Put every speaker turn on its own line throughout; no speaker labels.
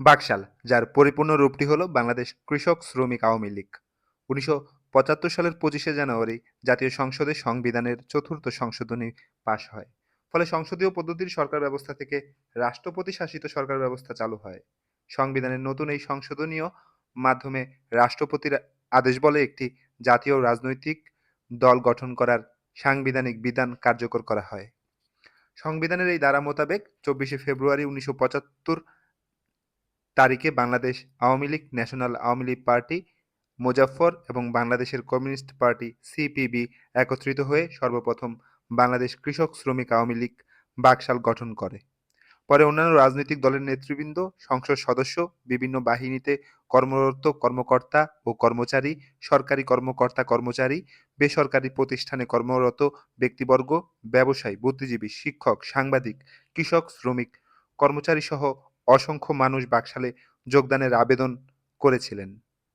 বাকশাল, যার পরিপূর্ণ রূপটি হলো বাংলাদেশ কৃষক শ্রমিক আওয়ামী লীগ। উনিশশো পঁচাত্তর সালের পঁচিশে জানুয়ারি জাতীয় সংসদে সংবিধানের চতুর্থ সংশোধনী পাশ হয়। ফলে সংসদীয় পদ্ধতির সরকার ব্যবস্থা থেকে রাষ্ট্রপতি শাসিত সরকার ব্যবস্থা চালু হয়। সংবিধানের নতুন এই সংশোধনীয় মাধ্যমে রাষ্ট্রপতির আদেশ বলে একটি জাতীয় রাজনৈতিক দল গঠন করার সাংবিধানিক বিধান কার্যকর করা হয়। সংবিধানের এই ধারা মোতাবেক চব্বিশে ফেব্রুয়ারি উনিশশো পঁচাত্তর তারিখে Bangladesh Awami League, National Awami League party, Muzaffar এবং বাংলাদেশের কমিউনিস্ট পার্টি, সিপিবি একত্রিত হয়ে সর্বপ্রথম বাংলাদেশ কৃষক শ্রমিক আওয়ামী লীগ বাকশাল গঠন করে। পরে অন্যান্য রাজনৈতিক দলের নেতৃবৃন্দ, সংসদ সদস্য, বিভিন্ন বাহিনীতে কর্মরত কর্মকর্তা ও কর্মচারী, সরকারি কর্মকর্তা কর্মচারী, বেসরকারি প্রতিষ্ঠানে কর্মরত ব্যক্তিবর্গ, ব্যবসায়ী, বুদ্ধিজীবী, শিক্ষক, সাংবাদিক, কৃষক, শ্রমিক কর্মচারী সহ অসংখ্য মানুষ বাকশালে যোগদানের আবেদন করেছিলেন।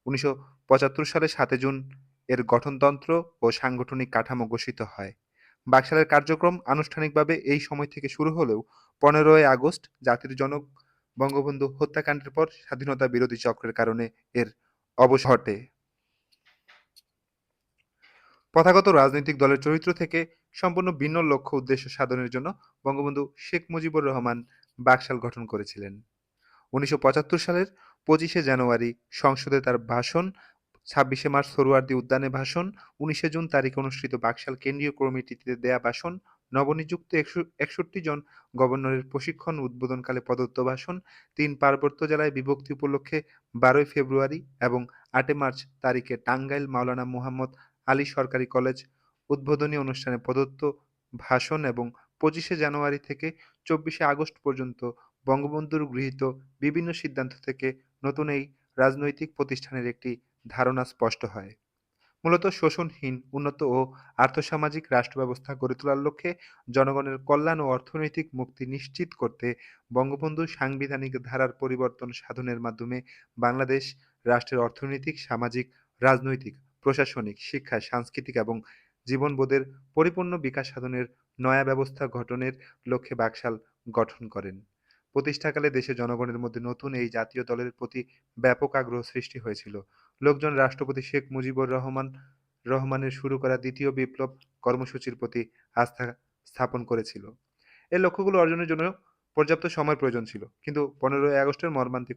উনিশশো পঁচাত্তর সালে সাতে জুন এর গঠনতন্ত্র ও সাংগঠনিক কাঠামো ঘোষিত হয়। বাকশালের কার্যক্রম আনুষ্ঠানিকভাবে এই সময় থেকে শুরু হলেও পনেরোই আগস্ট জাতির জনক বঙ্গবন্ধু হত্যাকাণ্ডের পর স্বাধীনতা বিরোধী চক্রের কারণে এর অবসান ঘটে। প্রথাগত রাজনৈতিক দলের চরিত্র থেকে সম্পূর্ণ ভিন্ন লক্ষ্য উদ্দেশ্য সাধনের জন্য বঙ্গবন্ধু শেখ মুজিবুর রহমান বাকশাল গঠন করেছিলেন। উনিশশো পঁচাত্তর সালের পঁচিশে জানুয়ারি সংসদে তার ভাষণ, ছাব্বিশে মার্চ সরোয়ার্দী উদ্যানে ভাষণ, উনিশে জুন তারিখে অনুষ্ঠিত বাকশাল কেন্দ্রীয় কমিটিতে দেয়া ভাষণ, নবনিযুক্ত একষট্টি জন গভর্নরের প্রশিক্ষণ, উদ্বোধনকালে প্রদত্ত ভাষণ, তিন পার্বত্য জেলায় বিভক্তি উপলক্ষে বারোই ফেব্রুয়ারি এবং আটই মার্চ তারিখে টাঙ্গাইল মাওলানা মুহাম্মদ আলী সরকারি কলেজ উদ্বোধনী অনুষ্ঠানে প্রদত্ত ভাষণ এবং পঁচিশে জানুয়ারি থেকে চব্বিশে আগস্ট পর্যন্ত বঙ্গবন্ধুর গৃহীত বিভিন্ন সিদ্ধান্ত থেকে নতুন এই রাজনৈতিক প্রতিষ্ঠানের একটি ধারণা স্পষ্ট হয়। মূলত শোষণহীন, উন্নত ও আর্থসামাজিক রাষ্ট্র ব্যবস্থা গড়ে তোলার লক্ষ্যে জনগণের কল্যাণ ও অর্থনৈতিক মুক্তি নিশ্চিত করতে বঙ্গবন্ধু সাংবিধানিক ধারার পরিবর্তন সাধনের মাধ্যমে বাংলাদেশ রাষ্ট্রের অর্থনৈতিক, সামাজিক, রাজনৈতিক, প্রশাসনিক, শিক্ষা, সাংস্কৃতিক এবং জীবনবোধের পরিপূর্ণ বিকাশ সাধনের নয়া ব্যবস্থা গঠনের লক্ষ্যে বাকশাল গঠন করেন। প্রতিষ্ঠাকালে দেশে জনগণের মধ্যে নতুন এই জাতীয় দলের প্রতি ব্যাপক আগ্রহ সৃষ্টি হয়েছিল। লোকজন রাষ্ট্রপতি শেখ মুজিবুর রহমান, রহমানের শুরু করা দ্বিতীয় বিপ্লব কর্মসূচির প্রতি আস্থা স্থাপন করেছিল। এই লক্ষ্যগুলো অর্জনের জন্য পর্যাপ্ত সময় প্রয়োজন ছিল, কিন্তু পনেরোই আগস্টের মর্মান্তিক